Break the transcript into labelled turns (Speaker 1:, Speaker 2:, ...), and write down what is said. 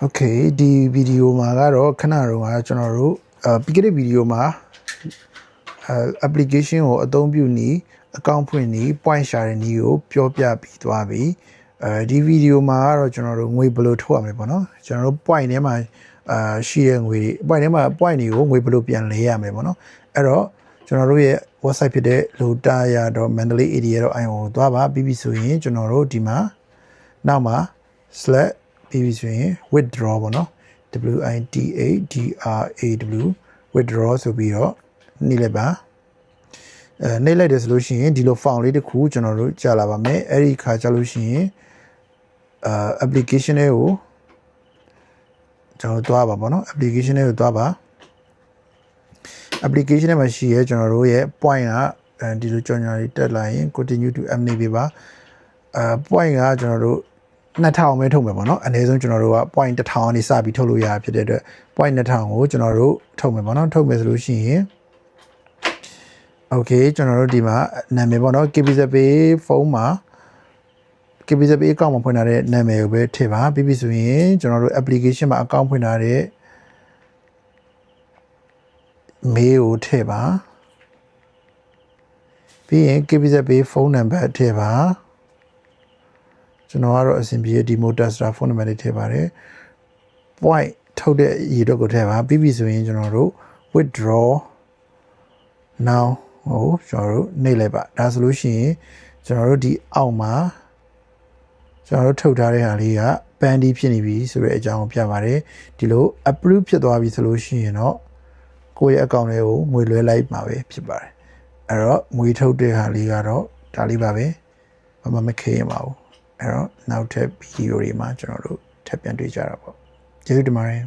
Speaker 1: โอเคဒီဗီဒီယိုမှာကတော့ခဏတော့ကကျွန်တော်တို့အာပြီးခဲ့တဲ့ဗီဒီယိုမှာအဲ application ကိုအသုံးပြုနည်း account ဖွင့်နည်း point ရှာတဲ့နည်းကိုပြောပြပြီးသွားပြီအဲဒီဗီဒီယိုမှာကတော့ကျွန်တော်တို့ငွေဘယ်လိုထုတ်ရမလဲပေါ့နော်ကျွန်တော်တို့ point ထဲမှာအာရှိတဲ့ငွေတွေ point ထဲမှာ point တွေကိုငွေဘယ်လိုပြန်လဲရမလဲပေါ့နော်အဲ့တော့ကျွန်တော်တို့ရဲ့ website ဖြစ်တဲ့ lotaya.mandalay.area.io ကိုသွားပါပြီးပြီဆိုရင်ကျွန်တော်တို့ဒီမှာနောက်မှာ slash ပြီးပြီဆိုရင် withdraw ပေါ့နော် W I T A D R A W withdraw ဆိုပြီးတော့နှိပ်လိုက်ပါအဲနှိပ်လိုက်တယ်ဆိုလို့ရှိရင်ဒီလို file လေးတစ်ခုကျွန်တော်တို့ကြာလာပါမယ်အဲ့ဒီခါကြာလို့ရှိရင်အာ application တွေကိုကျွန်တော်တို့သွားပါပေါ့နော် application တွေကိုသွားပါ application ထဲမှာရှိရဲကျွန်တော်တို့ရဲ့ point ကအဲဒီလိုကြော်ညာလေးတက်လာရင် continue to app နေပြီပါအဲ point ကကျွန်တော်တို့ 2000ပဲထုတ်မယ်ပေါ့နော်အနည်းဆုံးကျွန်တော်တို့က point 1000ကနေစပြီးထုတ်လို့ရတာဖြစ်တဲ့အတွက် point 2000ကိုကျွန်တော်တို့ထုတ်မယ်ပေါ့နော်ထုတ်မယ်ဆိုလို့ရှိရင် okay ကျွန်တော်တို့ဒီမှာနာမည်ပေါ့နော် KBZPay ဖုန်းမှာ KBZPay account မှာဖွင့်ထားတဲ့နာမည်ကိုပဲထည့်ပါပြီးပြီဆိုရင်ကျွန်တော်တို့ application မှာ account ဖွင့်ထားတဲ့မေးကိုထည့်ပါပြီးရင် KBZ Pay ဖုန်းနံပါတ်ထည့်ပါ ကျွန်တော်ကတော့အဆင်ပြေဒီမိုတာစတာဖုန်းနံပါတ်လေးထည့်ပါတယ် point ထုတ်တဲ့ရေတော့ကိုထည့်ပါပြီးပြီဆိုရင်ကျွန်တော်တို့ withdraw now ဟိုကျွန်တော်တို့နှိပ်လိုက်ပါဒါဆိုလို့ရှိရင်ကျွန်တော်တို့ဒီအောက်မှာကျွန်တော်တို့ထုတ်ထားတဲ့ဟာလေးက bandy ဖြစ်နေပြီဆိုတဲ့အကြောင်းကိုပြပါတယ်ဒီလို approve ဖြစ်သွားပြီဆိုလို့ရှိရင်တော့ကိုယ့်ရဲ့အကောင့်လေးကိုငွေလွှဲလိုက်မှာပဲဖြစ်ပါတယ်အဲ့တော့ငွေထုတ်တဲ့ဟာလေးကတော့ဒါလေးပါပဲဘာမှမခေရင်ပါဘူး အဲ့တော့နောက်ထပ်ဗီဒီယိုတွေမှာကျွန်တော်တို့ထပ်ပြန်တွေ့ကြတာပေါ့ကျေးဇူးတင်ပါတယ်